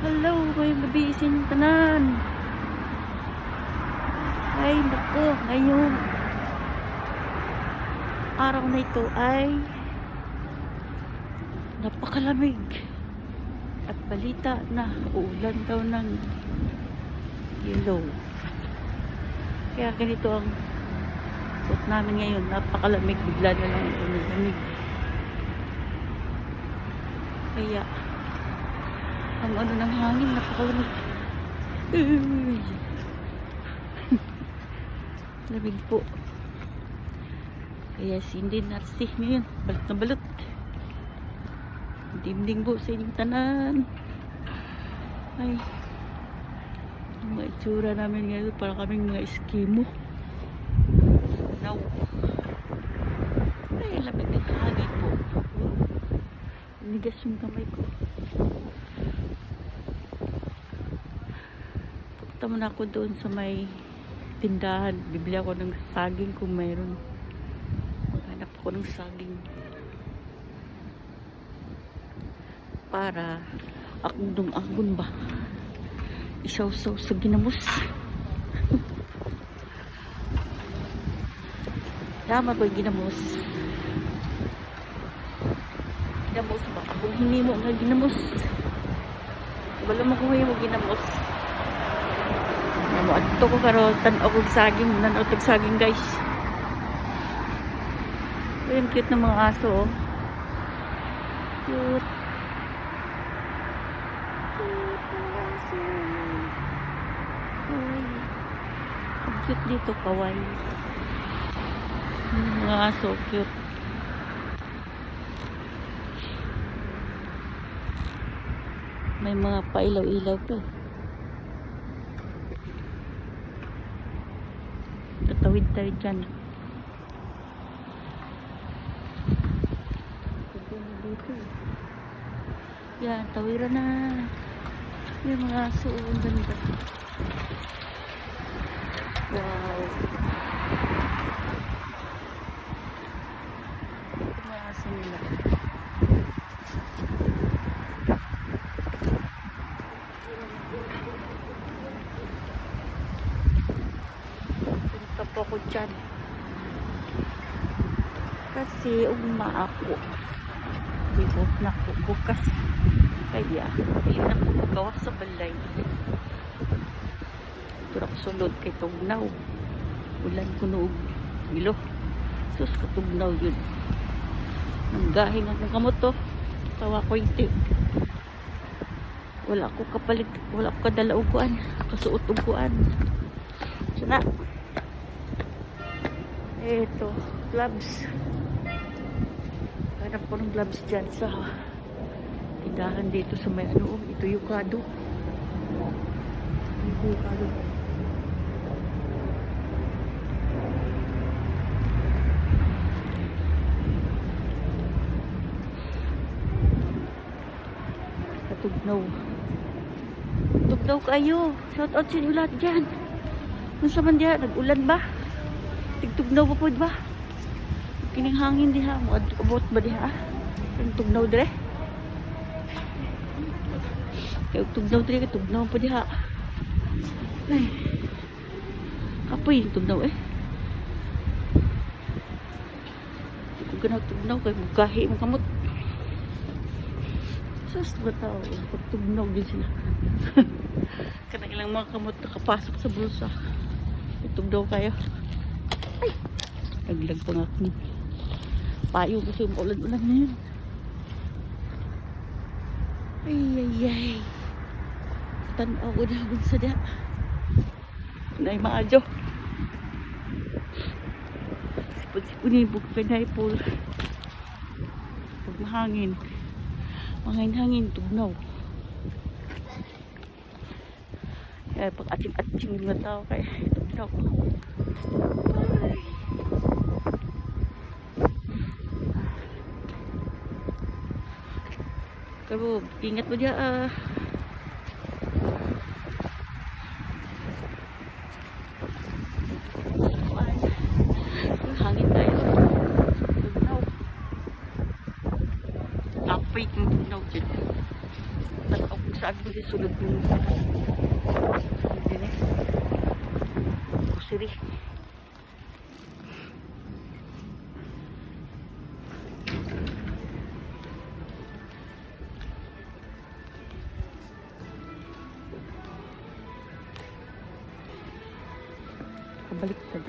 Hello, may gabi sa inyong tanan. Ay, naku, ngayon araw na ito ay napakalamig. At balita na uulan daw ng yellow. Kaya ganito ang suot namin ngayon. Napakalamig. Bigla na lang ito lamig. Kaya ang ano ng hangin, napakalamig. Uy. Lamig po. Kaya sindi narsi ngayon. Balot na balot. Dingding po sa inyong tanan. Ay. Ang mga itsura namin ngayon, para kaming mga eskimo. Now. Ay, lamig ng hangin po. Nigas yung kamay ko. Punta muna ako doon sa may tindahan. Bibili ako ng saging kung mayroon. Maghanap ako ng saging. Para akong agon ba? Isaw-saw sa ginamos. Tama yung ginamos. Ginamos ba? Kung hindi mo nga ginamos. Wala mo kung mo ginamos. Namo adto ko karo tan-aw og saging, nan-aw og saging guys. Ayun cute ng mga aso oh. Cute. Cute mga aso. Cute dito, kawaii. Yung Mga aso, cute. May mga pailaw-ilaw pa eh. Tatawid tayo dyan. Yan, tawiran na. Yung mga aso, ang ganda. Wow. Yung mga aso nila. Punta po ako dyan. Kasi ugma ako. Bibot na ko bukas. Kaya, hindi na ko magawa sa balay. Pero ako sulod kay Tugnaw. Ulan ko noog. Milo. Sus, katugnaw yun. Nanggahing akong kamot to. Tawa ko yung tip. Wala ko kapalit. Wala ko kadala uguan. Kasuot uguan. Sana. Eto. Gloves. Hanap ko ng gloves dyan sa tindahan dito sa may ano. Ito yung kado. Ito yung kado. Katugnaw. Tugnaw kayo. Shout out sa inyo lahat dyan. Kung sa man diha, nag-ulan ba? Tigtugnaw pa po ba? Kining hangin diha. Mga abot ba diha? Tugnaw dire? Kaya tugnaw dire, tugnaw pa diha. Ay. Yung tugnaw eh. Ganaw tugnaw kaya mugahi mo kamot. Sus ba tao? Pagtugnaw din sila. Kanang ilang mga kamot nakapasok sa bulsa. Itugnaw kayo. Ay! Naglag pa nga akong payo kasi ulan-ulan na yun. Ay, ay, ay. Tanaw ko na sa da. Nay maadyo. Sipon-sipon yung bukpay na ipul. Pag mahangin. Mahangin-hangin, tugnaw. Kaya pag ating-ating yung mga tao kaya tugnaw. Ay. Pero ingat mo diya ah. Hangin tayo. Tugnaw. Apoy kong tugnaw dyan. Tanaw ko saan ko di sulod yung Balık tabii.